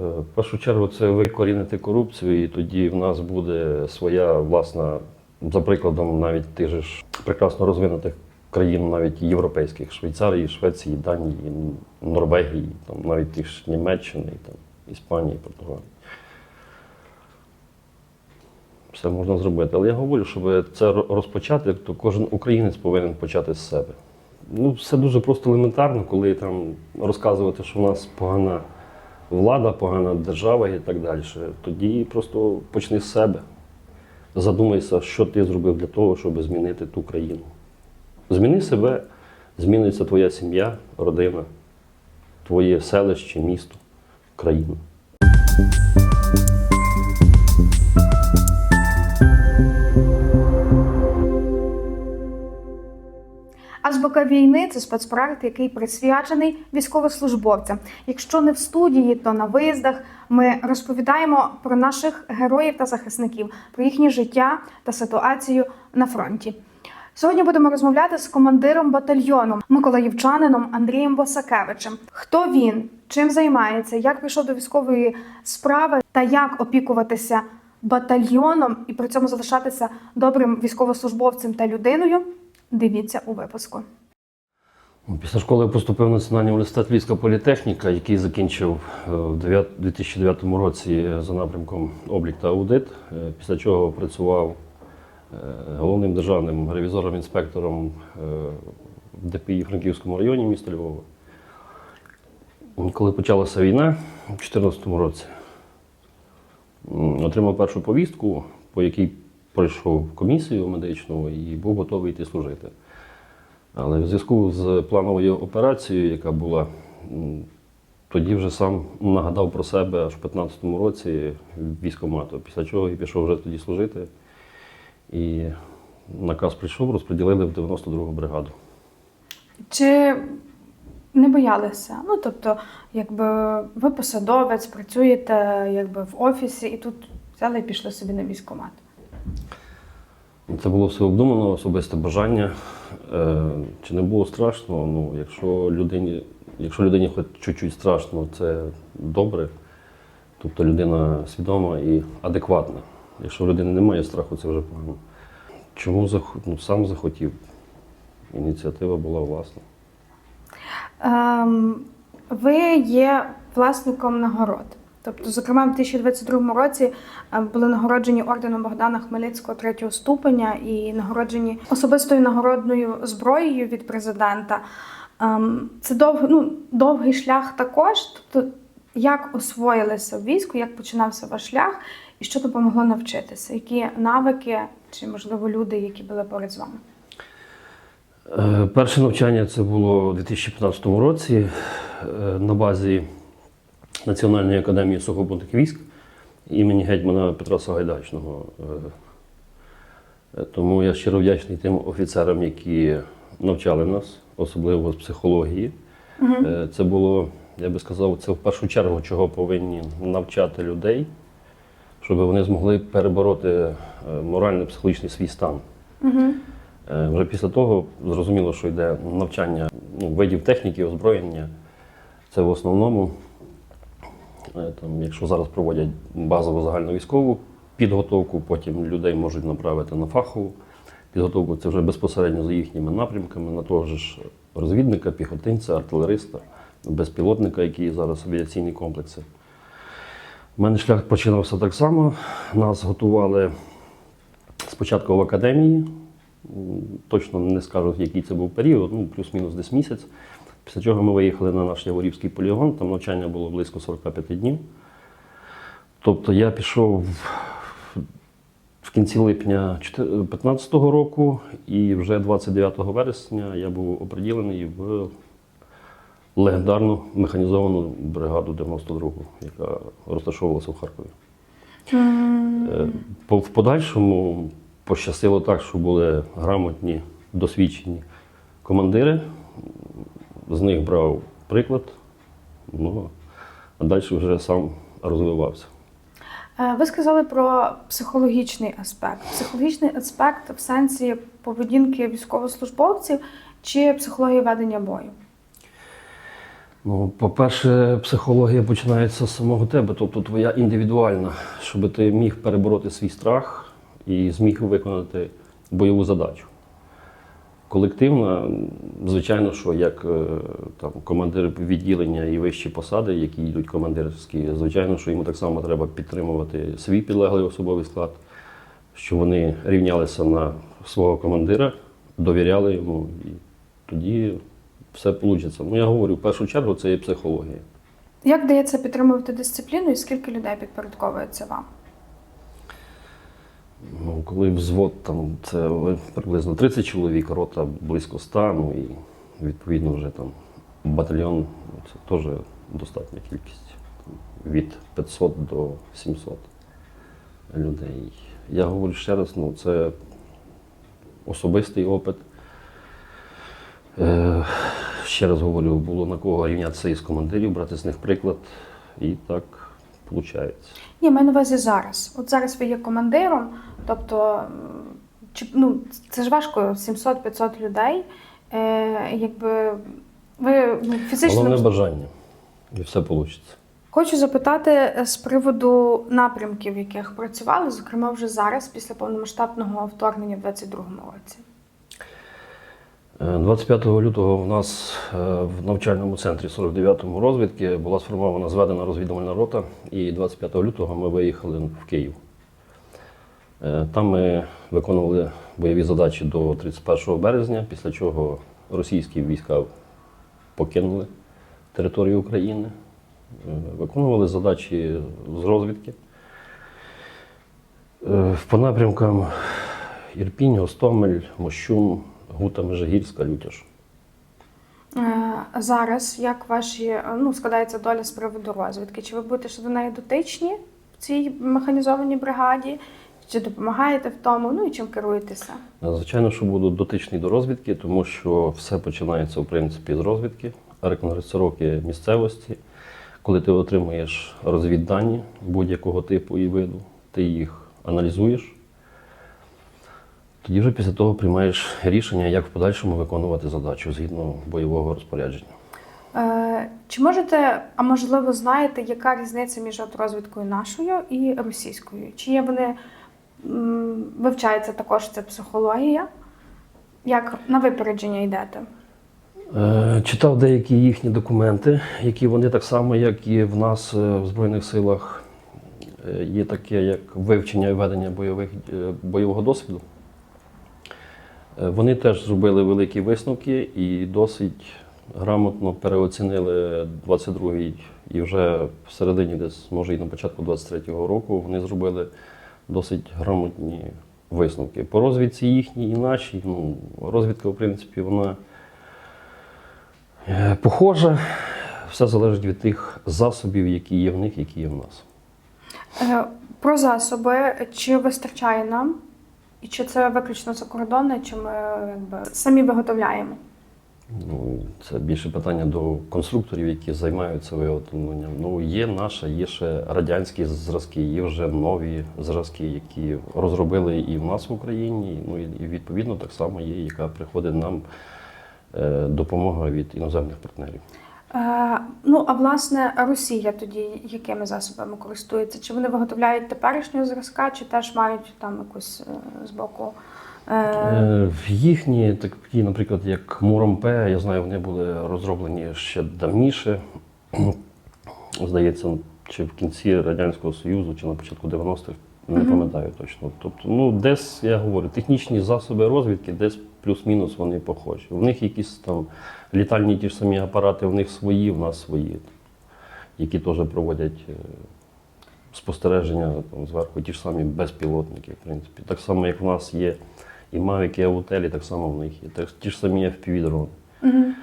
в першу чергу це викорінити корупцію, і тоді в нас буде своя власна, за прикладом навіть тих же ж прекрасно розвинутих країн, навіть європейських, Швейцарії, Швеції, Данії, Норвегії, там, навіть тих ж Німеччини, там, Іспанії, Португалії. Все можна зробити. Але я говорю, щоб це розпочати, то кожен українець повинен почати з себе. Ну, все дуже просто елементарно, коли там розказувати, що в нас погана влада, погана держава і так далі. Тоді просто почни з себе. Задумайся, що ти зробив для того, щоб змінити ту країну. Зміни себе, зміниться твоя сім'я, родина, твоє селище, місто, країна. Азбука війни це спецпроект, який присвячений військовослужбовцям. Якщо не в студії, то на виїздах ми розповідаємо про наших героїв та захисників, про їхнє життя та ситуацію на фронті. Сьогодні будемо розмовляти з командиром батальйону миколаївчанином Андрієм Босакевичем. Хто він, чим займається, як прийшов до військової справи та як опікуватися батальйоном і при цьому залишатися добрим військовослужбовцем та людиною. Дивіться у випуску. Після школи я поступив в Національний університет Львівська політехніка, який закінчив е, 9 2009 році за напрямком облік та аудит. Е, Після чого працював е, головним державним ревізором-інспектором е, ДПІ Франківському районі міста Львова. Коли почалася війна у 2014 році, отримав першу повістку, по якій пройшов комісію медичну і був готовий йти служити. Але в зв'язку з плановою операцією, яка була, тоді вже сам нагадав про себе аж в 15-му році військомату, після чого і пішов вже тоді служити. І наказ прийшов, розподілили в 92-гу бригаду. Чи не боялися? Ну тобто, якби ви посадовець, працюєте якби в офісі, і тут взяли і пішли собі на військкомат. Це було все обдумано, особисте бажання. Е, Чи не було страшно? Ну, якщо людині, якщо людині хоч чуть-чуть страшно, це добре. Тобто людина свідома і адекватна. Якщо в людини немає страху, це вже погано. Чому зах... ну, сам захотів? Ініціатива була власна. Ем, ви є власником нагород. Тобто, зокрема, в 2022 році е, були нагороджені орденом Богдана Хмельницького третього ступеня і нагороджені особистою нагородною зброєю від президента. Ем, Це дов, ну, довгий шлях також. Тобто, як освоїлися в війську, як починався ваш шлях, і що допомогло навчитися? Які навики чи, можливо, люди, які були поряд з вами? Е, Перше навчання це було у 2015 році е, на базі Національної академії сухопутних військ імені гетьмана Петра Сагайдачного. Е, Тому я щиро вдячний тим офіцерам, які навчали нас, особливо з психології. Е, Це було, я би сказав, це в першу чергу, чого повинні навчати людей, щоб вони змогли перебороти е, морально-психологічний свій стан. Е, Вже після того зрозуміло, що йде навчання ну, видів техніки, озброєння. Це в основному, е, там, якщо зараз проводять базову загальновійськову підготовку, потім людей можуть направити на фахову підготовку. Це вже безпосередньо за їхніми напрямками, на того ж розвідника, піхотинця, артилериста, безпілотника, які зараз авіаційні комплекси. У мене шлях починався так само. Нас готували спочатку в академії. Точно не скажу, який це був період, ну плюс-мінус десь місяць. Після чого ми виїхали на наш Яворівський полігон, там навчання було близько 45 днів. Тобто я пішов в кінці липня 2015 року, і вже 29 вересня я був оприділений в легендарну механізовану бригаду 92-го, яка розташовувалася в Харкові. Е, В подальшому пощастило так, що були грамотні, досвідчені командири. З них брав приклад, ну, а далі вже сам розвивався. Е, Ви сказали про психологічний аспект. Психологічний аспект в сенсі поведінки військовослужбовців чи психології ведення бою? Ну, по-перше, психологія починається з самого тебе, тобто твоя індивідуальна, щоб ти міг перебороти свій страх і зміг виконати бойову задачу. Колективна, звичайно, що як е, там, командир відділення і вищі посади, які йдуть командирські, звичайно, що йому так само треба підтримувати свій підлеглий особовий склад, щоб вони рівнялися на свого командира, довіряли йому, і тоді все вийде. Ну, я говорю, в першу чергу це є психологія. Як вдається підтримувати дисципліну і скільки людей підпорядковується вам? Ну, коли взвод там це приблизно 30 чоловік, рота близько 100, ну і відповідно вже там батальйон це теж достатня кількість. Від 500 до 700 людей. Я говорю ще раз, ну це особистий опит. Е, ще раз говорю, було на кого рівнятися із командирів, брати з них приклад, і так виходить. Ні, маю на увазі зараз. От зараз ви є командиром, тобто чи, ну, це ж важко, 700-500 людей. Е, якби ви ну, фізично Головне бажання, і все вийде. Хочу запитати е, з приводу напрямків, в яких працювали, зокрема вже зараз, після повномасштабного вторгнення в 22-му році. Е, 25 лютого в нас е, в навчальному центрі 49-му розвідки була сформована зведена розвідувальна рота, і 25 лютого ми виїхали в Київ. Е, Там ми виконували бойові задачі до 31 березня, після чого російські війська покинули територію України, Е, виконували задачі з розвідки. Е, По напрямкам Ірпінь, Гостомель, Мощун, Гута, Межигірська, Лютяш. Е, Зараз як ваші ну, складається доля з приводу розвідки? Чи ви будете ще до неї дотичні в цій механізованій бригаді? Чи допомагаєте в тому? Ну і чим керуєтеся? Звичайно, що буду дотичний до розвідки, тому що все починається, в принципі, з розвідки, рекогносцировки місцевості. Коли ти отримуєш розвіддані будь-якого типу і виду, ти їх аналізуєш. Тоді вже після того приймаєш рішення, як в подальшому виконувати задачу згідно бойового розпорядження. Е, Чи можете, а можливо, знаєте, яка різниця між розвідкою нашою і російською? Чи є вони вивчається також ця психологія? Як на випередження йдете? Е, Читав деякі їхні документи, які вони так само, як і в нас е, в Збройних силах, е, є таке, як вивчення і ведення бойових, бойового досвіду. Вони теж зробили великі висновки і досить грамотно переоцінили 22-й і вже в середині, десь, може і на початку 23-го року, вони зробили досить грамотні висновки. По розвідці їхній і нашій, ну, розвідка, в принципі, вона е, похожа. Все залежить від тих засобів, які є в них, які є в нас. Е, Про засоби, чи вистачає нам? І чи це виключно закордонне, чи ми якби, самі виготовляємо? Ну, це більше питання до конструкторів, які займаються виготовленням. Ну, є наша, є ще радянські зразки, є вже нові зразки, які розробили і в нас в Україні. Ну і відповідно так само є, яка приходить нам е, допомога від іноземних партнерів. Е, ну, а власне, Росія тоді якими засобами користується? Чи вони виготовляють теперішнього зразка, чи теж мають там якусь е, з боку? Е, Е, В їхні, такі, наприклад, як Муромпе, я знаю, вони були розроблені ще давніше. Здається, чи в кінці Радянського Союзу, чи на початку 90-х, не пам'ятаю точно. Тобто, ну, десь, я говорю, технічні засоби розвідки, десь плюс-мінус вони похожі. В них якісь там літальні ті ж самі апарати, в них свої, в нас свої, які теж проводять е, спостереження там, зверху, ті ж самі безпілотники, в принципі. Так само, як в нас є і Mavic, і Autel, так само в них є. Так, ті ж самі FPV-дрони. мгм.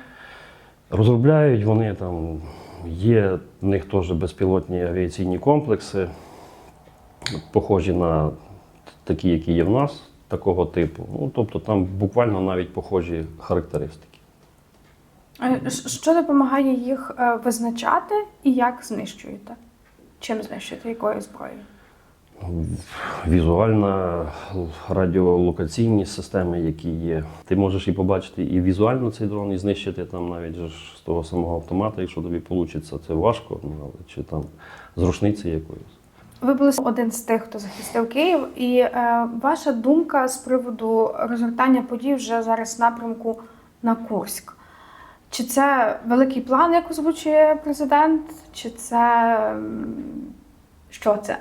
Розробляють вони там, є в них теж безпілотні авіаційні комплекси, похожі на такі, які є в нас, такого типу. Ну, тобто там буквально навіть похожі характеристики. Що допомагає їх е, визначати і як знищуєте? Чим знищуєте? Якою зброєю? Візуальна радіолокаційні системи, які є. Ти можеш і побачити і візуально цей дрон, і знищити там навіть же з того самого автомата, якщо тобі вийде, це важко, ну, але чи там з рушниці якоїсь. Ви були один з тих, хто захистив Київ, і е, ваша думка з приводу розгортання подій вже зараз напрямку на Курськ. Чи це великий план, як озвучує президент, чи це що це?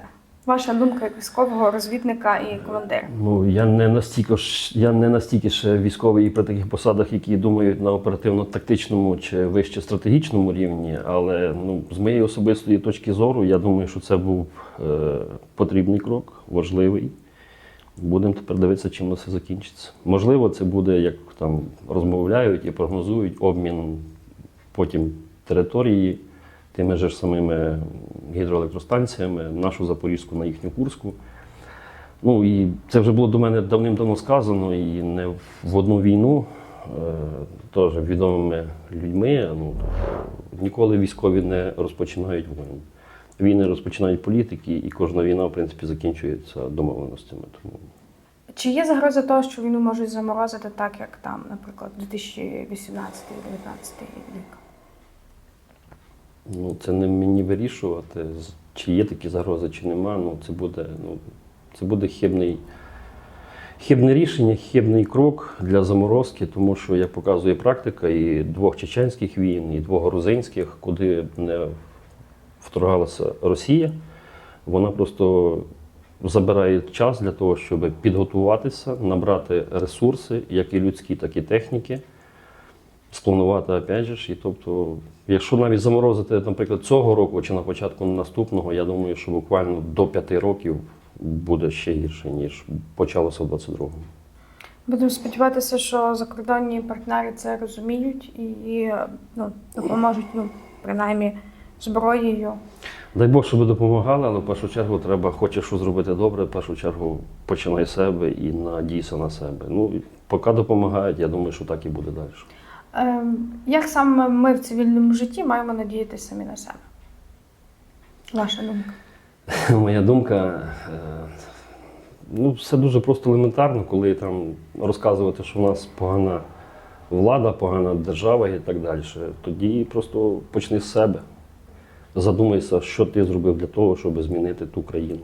Ваша думка як військового розвідника і командира? Ну я не настільки ж я не настільки ще військовий і при таких посадах, які думають на оперативно-тактичному чи вище стратегічному рівні. Але ну з моєї особистої точки зору, я думаю, що це був е, потрібний крок, важливий. Будемо тепер дивитися, чим це закінчиться. Можливо, це буде, як там розмовляють і прогнозують обмін потім території тими ж самими гідроелектростанціями, нашу Запорізьку на їхню Курську. Ну і це вже було до мене давним-давно сказано, і не в одну війну, е, теж відомими людьми. Ну, ніколи військові не розпочинають воїн. Війни розпочинають політики, і кожна війна, в принципі, закінчується домовленостями. Тому Чи є загроза того, що війну можуть заморозити так, як там, наприклад, 2018-2019 рік? Ну, це не мені вирішувати, чи є такі загрози, чи нема. Ну, це буде, ну, це буде хибний, хибне рішення, хибний крок для заморозки, тому що, як показує практика, і двох чеченських війн, і двох грузинських, куди не вторгалася Росія, вона просто забирає час для того, щоб підготуватися, набрати ресурси, як і людські, так і техніки спланувати опять же. І тобто, якщо навіть заморозити, наприклад, цього року чи на початку наступного, я думаю, що буквально до п'яти років буде ще гірше, ніж почалося в 22-му. Будемо сподіватися, що закордонні партнери це розуміють і ну, допоможуть, ну, принаймні, зброєю. Дай Бог, щоб допомагали, але в першу чергу треба, хочеш що зробити добре, в першу чергу починай себе і надійся на себе. Ну, поки допомагають, я думаю, що так і буде далі. Ем, як саме ми в цивільному житті маємо надіятися самі на себе? Ваша думка? Моя думка, е, ну, все дуже просто елементарно, коли там розказувати, що в нас погана влада, погана держава і так далі. Тоді просто почни з себе. Задумайся, що ти зробив для того, щоб змінити ту країну.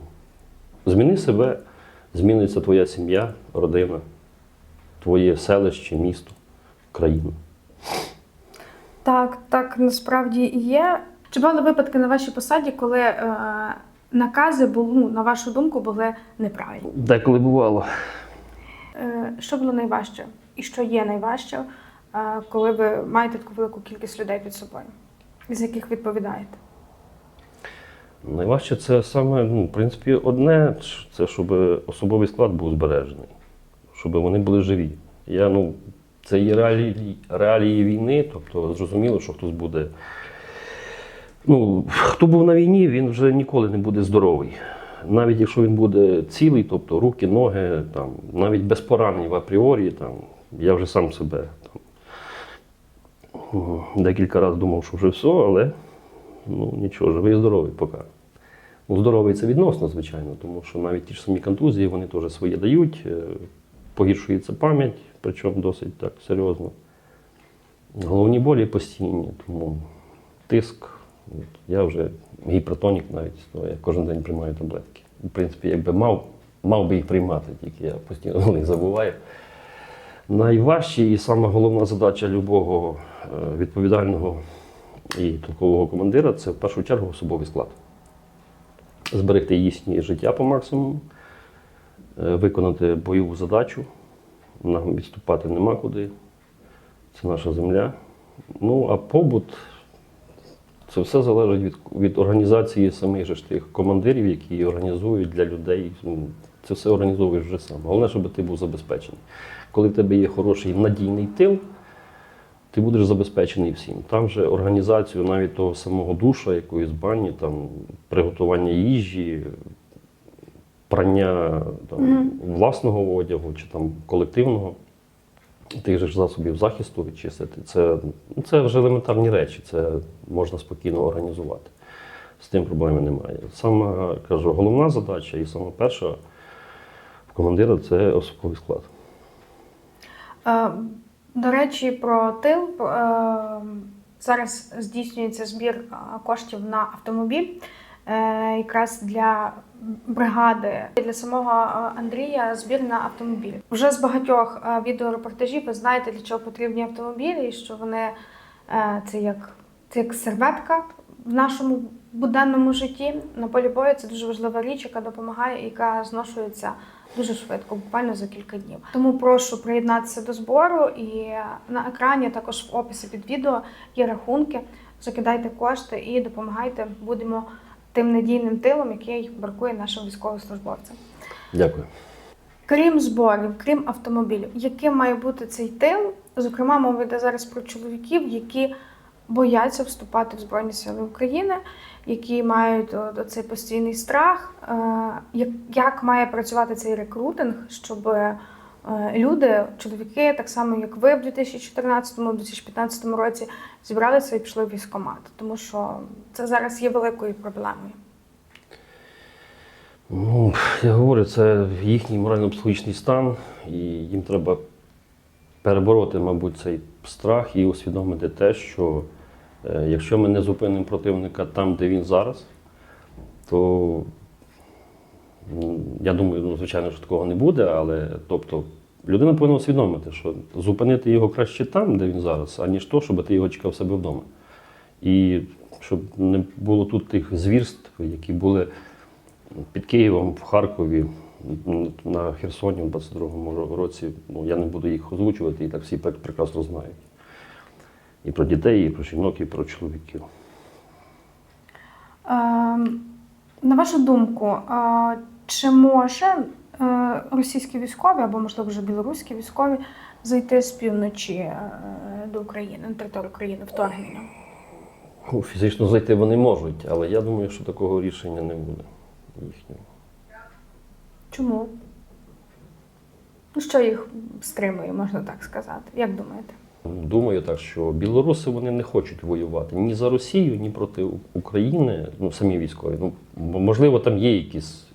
Зміни себе, зміниться твоя сім'я, родина, твоє селище, місто, країна. Так, так насправді і є. Чи були випадки на вашій посаді, коли е, накази були, ну, на вашу думку, були неправильні? Деколи бувало. Е, що було найважче? І що є найважче, е, коли ви маєте таку велику кількість людей під собою, з яких відповідаєте? Найважче це саме, ну, в принципі, одне, це щоб особовий склад був збережений, щоб вони були живі. Я, ну, це є реалії, реалії війни, тобто зрозуміло, що хтось буде. Ну, хто був на війні, він вже ніколи не буде здоровий. Навіть якщо він буде цілий, тобто руки, ноги, там, навіть без поранень в апріорі, там, я вже сам себе там, декілька разів думав, що вже все, але ну нічого, живий здоровий поки. Ну, здоровий це відносно, звичайно, тому що навіть ті ж самі контузії вони теж своє дають, е, погіршується пам'ять, причому досить так серйозно. Головні болі постійні, тому тиск. От, Я вже гіпертонік навіть, то я кожен день приймаю таблетки. В принципі, якби мав, мав би їх приймати, тільки я постійно про забуваю. Найважча і сама головна задача любого е, відповідального і толкового командира це в першу чергу особовий склад. Зберегти їхнє життя по максимуму, е, виконати бойову задачу. Нам відступати нема куди. Це наша земля. Ну, а побут це все залежить від, від організації самих же тих командирів, які організують для людей. Ну, Це все організовуєш вже сам. Головне, щоб ти був забезпечений. Коли в тебе є хороший надійний тил, ти будеш забезпечений всім. Там же організацію навіть того самого душа, якоїсь бані, там, приготування їжі, прання там, власного одягу чи там, колективного, тих же ж засобів захисту відчистити. Це, ну, це вже елементарні речі, це можна спокійно організувати. з тим проблеми немає. Саме кажу, головна задача і саме перша в командира це особовий склад. До речі, про тил е, зараз здійснюється збір коштів на автомобіль. е, Якраз для бригади для самого е, Андрія збір на автомобіль. Вже з багатьох е, відеорепортажів ви знаєте, для чого потрібні автомобілі, і що вони е, це як, це як серветка в нашому буденному житті. На полі бою це дуже важлива річ, яка допомагає, яка зношується дуже швидко, буквально за кілька днів. Тому прошу приєднатися до збору. І на екрані також в описі під відео є рахунки. Закидайте кошти і допомагайте. Будемо тим надійним тилом, який бракує нашим військовослужбовцям. Дякую. Крім зборів, крім автомобілів, яким має бути цей тил? Зокрема, мова йде зараз про чоловіків, які бояться вступати в Збройні Сили України, які мають цей постійний страх. Е, Як, має працювати цей рекрутинг, щоб люди, чоловіки, так само як ви в 2014-2015 році, зібралися і пішли в військкомат? Тому що це зараз є великою проблемою. Ну, я говорю, це їхній морально-психологічний стан, і їм треба перебороти, мабуть, цей страх і усвідомити те, що е, якщо ми не зупинимо противника там, де він зараз, то я думаю, ну, звичайно, що такого не буде, але тобто людина повинна усвідомити, що зупинити його краще там, де він зараз, аніж то, щоб ти його чекав себе вдома. І щоб не було тут тих звірств, які були під Києвом, в Харкові, на Херсоні в 22-му році. Ну, я не буду їх озвучувати, і так всі прекрасно знають. І про дітей, і про жінок, і про чоловіків. Ем, На вашу думку, чи може е, російські військові або, можливо, вже білоруські військові зайти з півночі е, до України, на територію України вторгнення? Ну, Фізично зайти вони можуть, але я думаю, що такого рішення не буде їхнього. Чому? Ну, що їх стримує, можна так сказати? Як думаєте? Думаю так, що білоруси вони не хочуть воювати ні за Росію, ні проти України, ну самі військові. Ну можливо, там є якийсь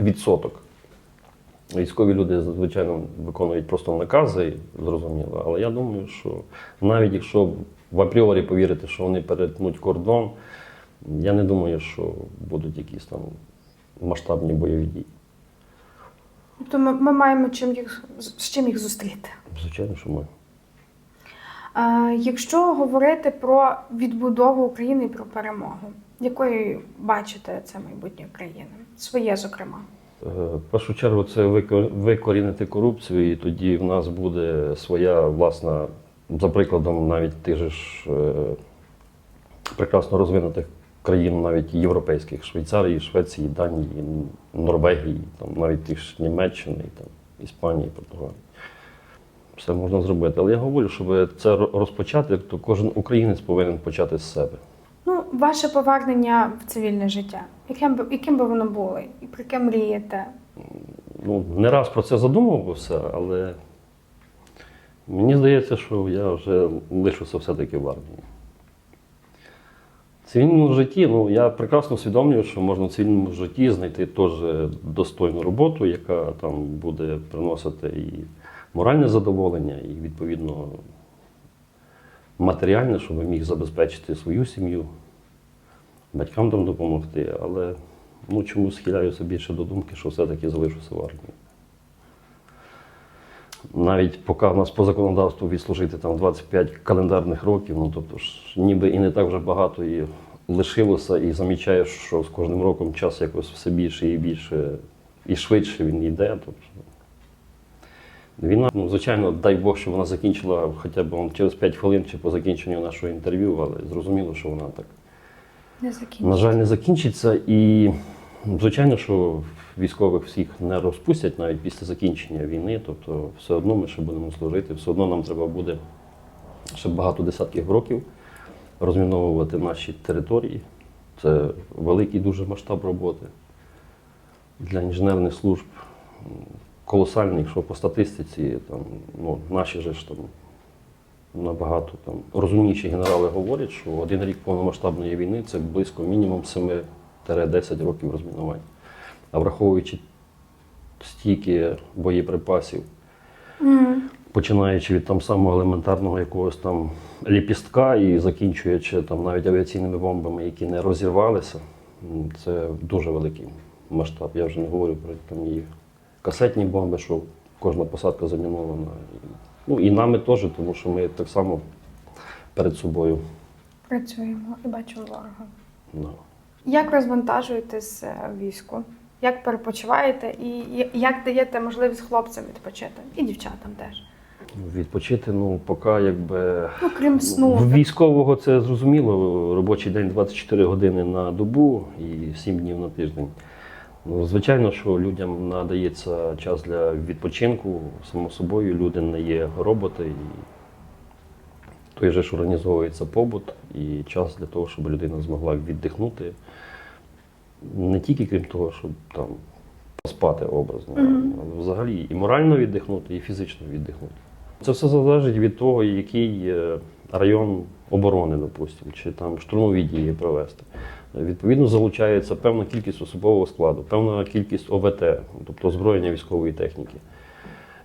відсоток. Військові люди, звичайно, виконують просто накази, зрозуміло. Але я думаю, що навіть якщо в апріорі повірити, що вони перетнуть кордон, я не думаю, що будуть якісь там масштабні бойові дії. Тобто ми, ми маємо чим їх, з чим їх зустріти. Звичайно, що ми. Якщо говорити про відбудову України і про перемогу, якою бачите це майбутнє країни? Своє, зокрема. Е, В першу чергу це вико- викорінити корупцію, і тоді в нас буде своя власна, за прикладом навіть тих же ж е, прекрасно розвинутих країн, навіть європейських, Швейцарії, Швеції, Данії, Норвегії, там, навіть тих ж Німеччини, там, Іспанії, Португалії. Все можна зробити. Але я говорю, щоб це розпочати, то кожен українець повинен почати з себе. Ну, ваше повернення в цивільне життя. Яким би, яким би воно було? І про яке мрієте? ну, не раз про це задумувався, але мені здається, що я вже лишуся все-таки в армії. В цивільному житті, ну я прекрасно усвідомлюю, що можна в цивільному житті знайти теж достойну роботу, яка там буде приносити і моральне задоволення, і відповідно матеріальне, щоб міг забезпечити свою сім'ю, батькам там допомогти. Але ну, чому схиляюся більше до думки, що все-таки залишуся в армії. Навіть поки в нас по законодавству відслужити там 25 календарних років, ну тобто ж ніби і не так вже багато і лишилося, і замічаєш, що з кожним роком час якось все більше і більше і швидше він йде. Тобто, війна, ну, звичайно, дай Бог, щоб вона закінчила хоча б он, через 5 хвилин чи по закінченню нашого інтерв'ю, але зрозуміло, що вона так Не на жаль, не закінчиться. І, звичайно, що військових всіх не розпустять навіть після закінчення війни. Тобто, все одно ми ще будемо служити, все одно нам треба буде ще багато десятків років розміновувати наші території. Це великий дуже масштаб роботи для інженерних служб. Колосальний, якщо по статистиці, там, ну, наші же ж там набагато там розумніші генерали говорять, що один рік повномасштабної війни це близько мінімум 7-10 років розмінування. А враховуючи стільки боєприпасів, починаючи від там самого елементарного якогось там ліпістка і закінчуючи там навіть авіаційними бомбами, які не розірвалися, це дуже великий масштаб. Я вже не говорю про там і касетні бомби, що кожна посадка замінована. Ну і нами теж, тому що ми так само перед собою. Працюємо і бачимо ворога. Ну, Як розвантажуєтесь е, в війську? Як перепочиваєте і і- як даєте можливість хлопцям відпочити? І дівчатам теж. відпочити, ну, поки якби. Ну, крім сну. В військового це зрозуміло. Робочий день 24 години на добу і 7 днів на тиждень. Ну, звичайно, що людям надається час для відпочинку. Само собою, люди не є роботи. І той же ж організовується побут і час для того, щоб людина змогла віддихнути. Не тільки крім того, щоб там спати образно, Мгм. але взагалі і морально віддихнути, і фізично віддихнути. Це все залежить від того, який е, район оборони, допустимо, чи там штурмові дії провести. Відповідно, залучається певна кількість особового складу, певна кількість ОВТ, тобто озброєння військової техніки.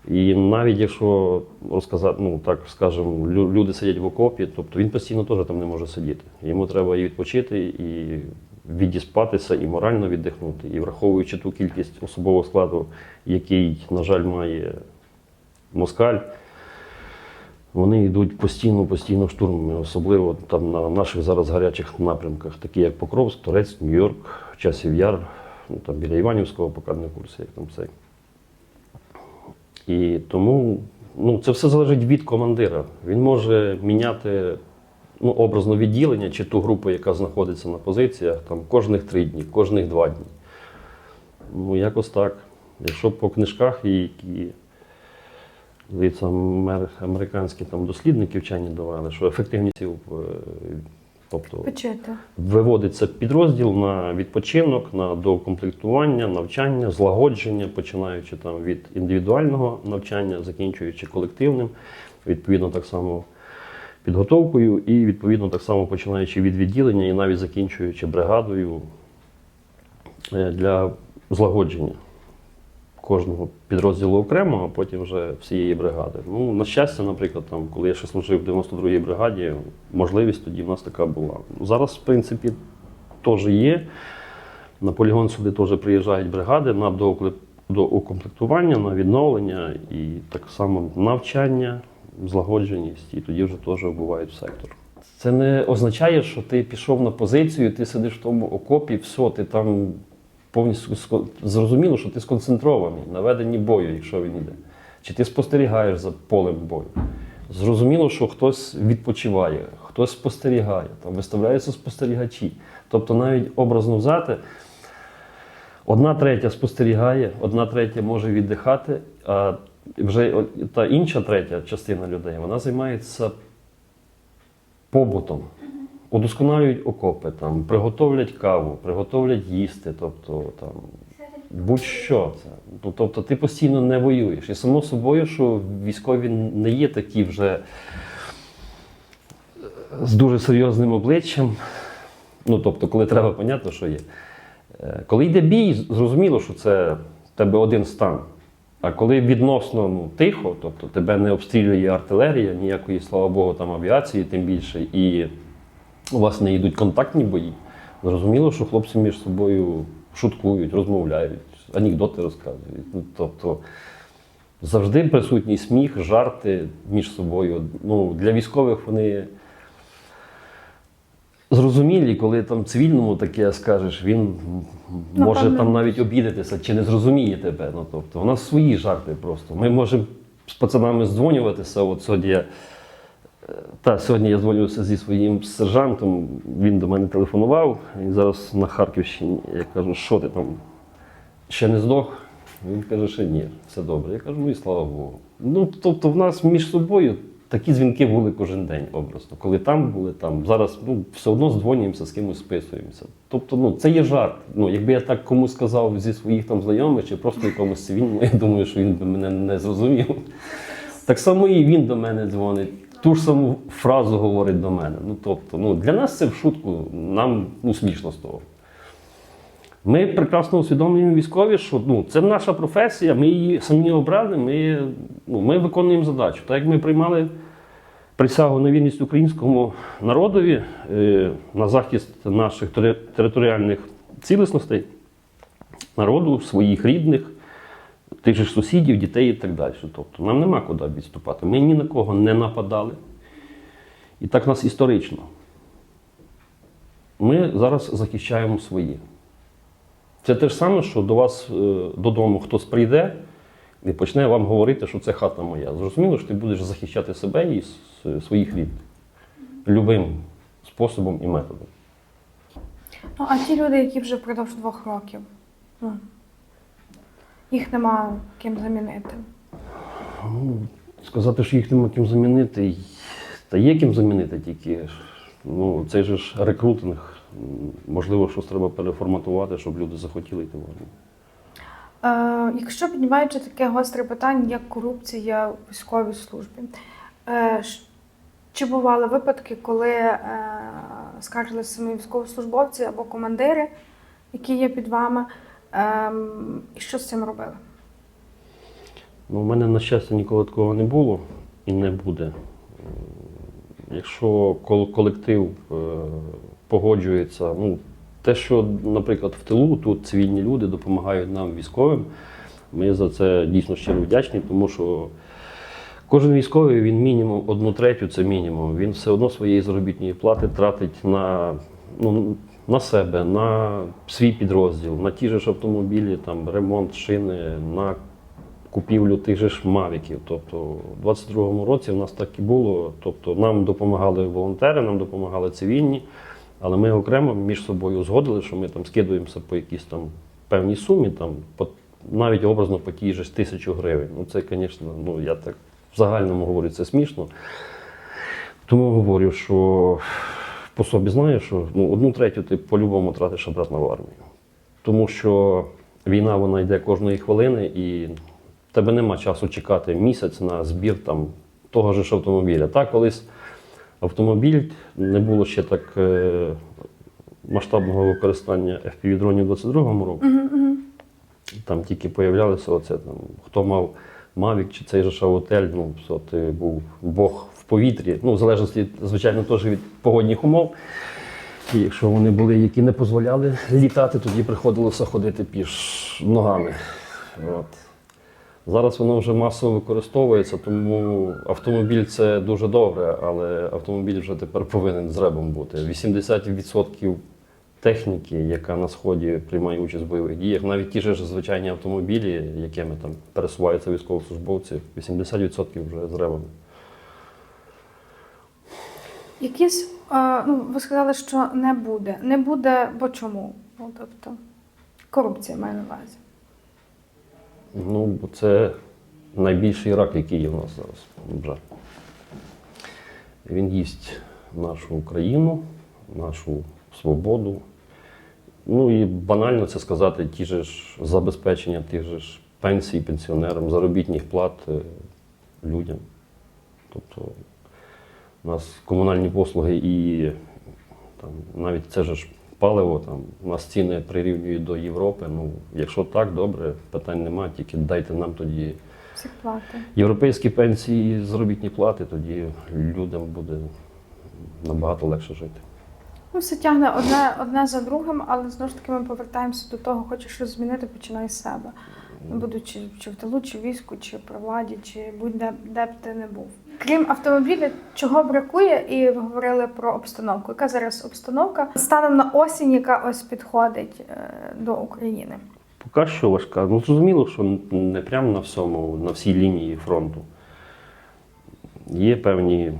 І навіть якщо розказати, ну так скажемо, люди сидять в окопі, тобто він постійно теж там не може сидіти. Йому треба і відпочити, і відіспатися, і морально віддихнути. І враховуючи ту кількість особового складу, який, на жаль, має москаль, вони йдуть постійно, постійно штурмами, особливо там на наших зараз гарячих напрямках, такі як Покровськ, Торець, Нью-Йорк, Часів Яр, ну, там біля Іванівського, поки не курсі, як там цей. І тому ну, це все залежить від командира. Він може міняти ну, образно відділення чи ту групу, яка знаходиться на позиціях, там, кожних три дні, кожних два дні. Ну, якось так. Якщо по книжках, і здається, амер- американські там, дослідники вчені давали, що ефективність, е, тобто Почити. Виводиться підрозділ на відпочинок, на доукомплектування, навчання, злагодження, починаючи там від індивідуального навчання, закінчуючи колективним, відповідно так само підготовкою, і відповідно так само починаючи від відділення і навіть закінчуючи бригадою е, для злагодження кожного підрозділу окремо, а потім вже всієї бригади. Ну, на щастя, наприклад, там, коли я ще служив в 92-й бригаді, можливість тоді в нас така була. Зараз, в принципі, теж є. На полігон сюди теж приїжджають бригади на доукле- доукомплектування, на відновлення і так само навчання, злагодженість, і тоді вже теж вбувають в сектор. Це не означає, що ти пішов на позицію, ти сидиш в тому окопі, все, ти там повністю зрозуміло, що ти сконцентрований на веденні бою, якщо він йде. Чи ти спостерігаєш за полем бою? Зрозуміло, що хтось відпочиває, хтось спостерігає, там виставляються спостерігачі. Тобто навіть образно взяти, одна третя спостерігає, одна третя може віддихати, а вже та інша третя частина людей вона займається побутом. Удосконалюють окопи, там, приготовлять каву, приготовлять їсти, тобто там, будь-що це. Ну, тобто ти постійно не воюєш. І само собою, що військові не є такі вже з дуже серйозним обличчям. Ну, тобто, коли треба, понятно, що є. Е, Коли йде бій, зрозуміло, що це в тебе один стан. А коли відносно ну, тихо, тобто тебе не обстрілює артилерія, ніякої, слава Богу, там авіації, тим більше, і у вас не йдуть контактні бої, зрозуміло, що хлопці між собою шуткують, розмовляють, анекдоти розказують. Ну, тобто завжди присутній сміх, жарти між собою. Ну, для військових вони зрозумілі, коли там цивільному таке скажеш, він може Напевно. там навіть обідатися чи не зрозуміє тебе. Ну, тобто, у нас свої жарти просто. Ми можемо з пацанами здзвонюватися. От сьогодні я, та, сьогодні я дзвонювався зі своїм сержантом, він до мене телефонував, і зараз на Харківщині. Я кажу, що ти там ще не здох? Він каже, що ні, все добре. Я кажу, ну і слава Богу. Ну, тобто, в нас між собою такі дзвінки були кожен день образно. Коли там були, там зараз ну, все одно здзвонюємося, з кимось списуємося. Тобто, ну, це є жарт. Ну, якби я так комусь сказав зі своїх там знайомих чи просто якомусь цивільному, я думаю, що він би мене не зрозумів. Так само і він до мене дзвонить. Ту ж саму фразу говорить до мене. Ну, тобто, ну, для нас це в шутку, нам ну, смішно з того. Ми прекрасно усвідомлюємо військові, що ну, це наша професія, ми її самі обрали, ми, ну, ми виконуємо задачу. Так як ми приймали присягу на вірність українському народові е, на захист наших тери- територіальних цілісностей, народу, своїх рідних, тих же сусідів, дітей і так далі. Тобто нам нема куди відступати. Ми ні на кого не нападали. І так нас історично. Ми зараз захищаємо свої. Це те ж саме, що до вас е, додому хтось прийде і почне вам говорити, що це хата моя. Зрозуміло, що ти будеш захищати себе і своїх рідних любим способом і методом. Ну, а ті люди, які вже впродовж двох років, ну, їх нема ким замінити. Ну, сказати, що їх нема ким замінити, та є ким замінити тільки. Ну, же ж рекрутинг. Можливо, щось треба переформатувати, щоб люди захотіли йти в армію. Е, якщо піднімаючи таке гостре питання, як корупція в військовій службі, е, чи бували випадки, коли е, скаржилися самі військовослужбовці або командири, які є під вами, ем, і що з цим робили? Ну, у мене, на щастя, ніколи такого не було і не буде. Якщо кол- колектив е, погоджується, ну, те, що, наприклад, в тилу тут цивільні люди допомагають нам військовим, ми за це дійсно щиро вдячні, тому що кожен військовий він мінімум одну третю це мінімум. Він все одно своєї заробітної плати тратить на, ну, на себе, на свій підрозділ, на ті ж автомобілі, там, ремонт шини, на купівлю тих же ж мавіків. Тобто, у 22-му році в нас так і було. Тобто, нам допомагали волонтери, нам допомагали цивільні, але ми окремо між собою узгодили, що ми там скидуємося по якійсь там певній сумі, там, по, навіть образно по тій же тисячу гривень. Ну, це, звісно, ну, я так в загальному говорю, це смішно. Тому говорю, що по собі знаю, що ну, одну третю ти по-любому тратиш обратно в армію. Тому що війна вона йде кожної хвилини, і в тебе нема часу чекати місяць на збір там, того ж автомобіля. Так, колись автомобіль не було ще так е, масштабного використання FPV-дронів у 22-му році. Там тільки появлялося оце там, хто мав Mavic чи цей же шавотель, ну, все, ти був Бог повітрі. Ну, в залежності, звичайно, теж від погодних умов. І якщо вони були, які не дозволяли літати, тоді приходилося ходити піш ногами. От. Зараз воно вже масово використовується, тому автомобіль це дуже добре, але автомобіль вже тепер повинен з ребом бути. 80% техніки, яка на сході приймає участь в бойових діях, навіть ті ж звичайні автомобілі, якими там пересуваються військовослужбовці, 80% вже з ребом. Якісь, ну, ви сказали, що не буде. Не буде, бо чому? Ну, тобто, корупція має на увазі. Ну, бо це найбільший рак, який є в нас зараз. жаль. Він їсть нашу Україну, нашу свободу. Ну і банально це сказати, ті ж забезпечення же ж пенсій пенсіонерам, заробітних плат е, людям. Тобто у нас комунальні послуги і там, навіть це ж паливо, там, у нас ціни прирівнюють до Європи. Ну, якщо так, добре, питань немає, тільки дайте нам тоді плати. європейські пенсії, і заробітні плати, тоді людям буде набагато легше жити. Ну, все тягне одне, одне за другим, але знову ж таки ми повертаємося до того, хочеш щось змінити, починай з себе. Будучи чи в тилу, чи в війську, чи при владі, чи будь-де де б ти не був. Крім автомобіля, чого бракує, і ви говорили про обстановку. Яка зараз обстановка станом на осінь, яка ось підходить е, до України? Поки що важка. Ну, зрозуміло, що не прямо на всьому, на всій лінії фронту. Є певні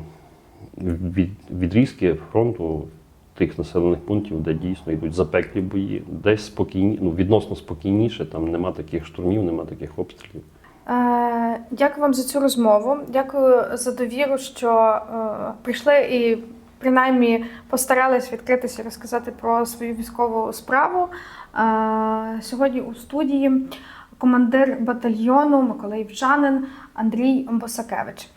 відрізки фронту тих населених пунктів, де дійсно йдуть запеклі бої, десь спокійні, ну, відносно спокійніше, там нема таких штурмів, нема таких обстрілів. Е, дякую вам за цю розмову. Дякую за довіру, що е, прийшли і принаймні постарались відкритися і розказати про свою військову справу. Е, сьогодні у студії командир батальйону Миколаївчанин Андрій Босакевич.